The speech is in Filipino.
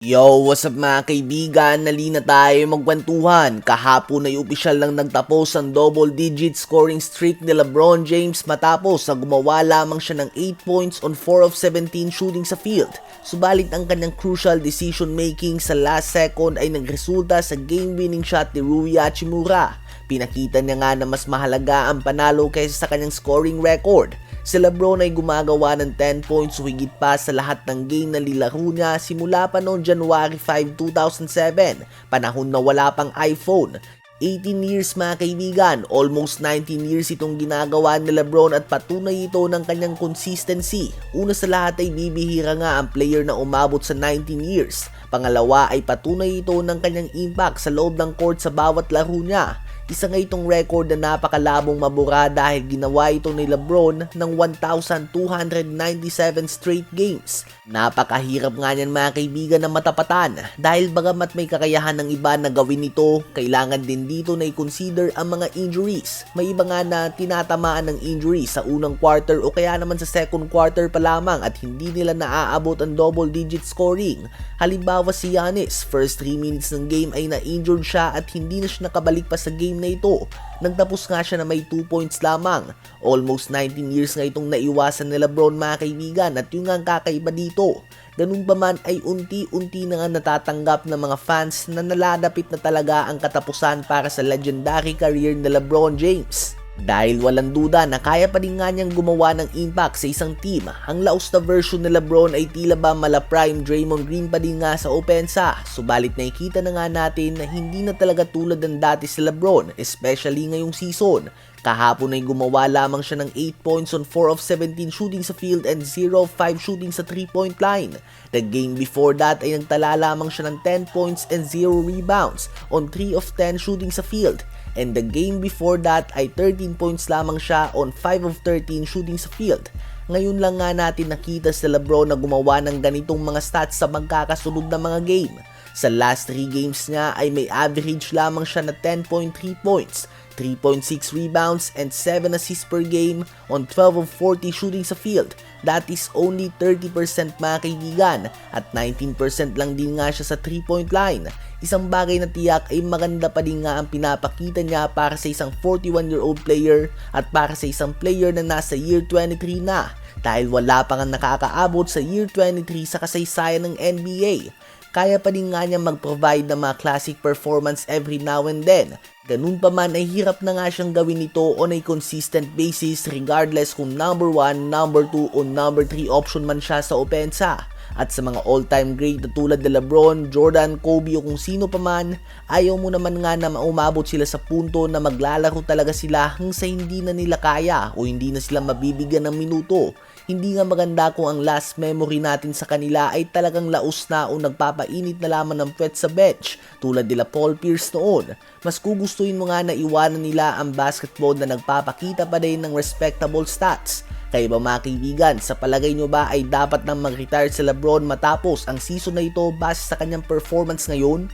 Yo, what's up mga kaibigan? Nali na tayo magkwentuhan. Kahapon ay opisyal lang nagtapos ang double-digit scoring streak ni LeBron James matapos na gumawa lamang siya ng 8 points on 4 of 17 shooting sa field. Subalit ang kanyang crucial decision making sa last second ay nagresulta sa game-winning shot ni Rui Hachimura. Pinakita niya nga na mas mahalaga ang panalo kaysa sa kanyang scoring record. Si Lebron ay gumagawa ng 10 points o higit pa sa lahat ng game na nilaro niya simula pa noong January 5, 2007, panahon na wala pang iPhone. 18 years mga kaibigan, almost 19 years itong ginagawa ni Lebron at patunay ito ng kanyang consistency. Una sa lahat ay bibihira nga ang player na umabot sa 19 years. Pangalawa ay patunay ito ng kanyang impact sa loob ng court sa bawat laro niya. Isa nga itong record na napakalabong mabura dahil ginawa ito ni Lebron ng 1,297 straight games. Napakahirap nga niyan mga kaibigan na matapatan dahil bagamat may kakayahan ng iba na gawin ito, kailangan din dito na i-consider ang mga injuries. May iba nga na tinatamaan ng injuries sa unang quarter o kaya naman sa second quarter pa lamang at hindi nila naaabot ang double digit scoring. Halimbawa si Giannis, first 3 minutes ng game ay na-injured siya at hindi na siya nakabalik pa sa game na ito. Nagtapos nga siya na may 2 points lamang. Almost 19 years nga itong naiwasan ni Lebron mga kaibigan at yung nga kakaiba dito. Ganun pa man ay unti-unti na nga natatanggap ng mga fans na nalalapit na talaga ang katapusan para sa legendary career ni Lebron James. Dahil walang duda na kaya pa rin nga niyang gumawa ng impact sa isang team, ang laos na version ni Lebron ay tila ba mala prime Draymond Green pa din nga sa opensa. Subalit nakikita na nga natin na hindi na talaga tulad ng dati si Lebron, especially ngayong season. Kahapon ay gumawa lamang siya ng 8 points on 4 of 17 shooting sa field and 0 of 5 shooting sa 3-point line. The game before that ay nagtala lamang siya ng 10 points and 0 rebounds on 3 of 10 shooting sa field. And the game before that ay 13 points lamang siya on 5 of 13 shooting sa field. Ngayon lang nga natin nakita si Lebron na gumawa ng ganitong mga stats sa magkakasunod na mga game. Sa last 3 games niya ay may average lamang siya na 10.3 points, 3.6 rebounds, and 7 assists per game on 12 of 40 shooting sa field. That is only 30% mga kaibigan at 19% lang din nga siya sa 3-point line. Isang bagay na tiyak ay maganda pa din nga ang pinapakita niya para sa isang 41-year-old player at para sa isang player na nasa year 23 na dahil wala pa nga nakakaabot sa year 23 sa kasaysayan ng NBA kaya pa din nga niya mag-provide ng mga classic performance every now and then. Ganun pa man ay hirap na nga siyang gawin ito on a consistent basis regardless kung number 1, number 2 o number 3 option man siya sa opensa. At sa mga all-time great na tulad ni Lebron, Jordan, Kobe o kung sino pa man, ayaw mo naman nga na maumabot sila sa punto na maglalaro talaga sila hanggang sa hindi na nila kaya o hindi na sila mabibigyan ng minuto. Hindi nga maganda kung ang last memory natin sa kanila ay talagang laos na o nagpapainit na lamang ng puwet sa bench tulad nila Paul Pierce noon. Mas gugustuhin mo nga na iwanan nila ang basketball na nagpapakita pa din ng respectable stats. Kaya ba mga kaibigan, sa palagay nyo ba ay dapat nang mag-retire si Lebron matapos ang season na ito base sa kanyang performance ngayon?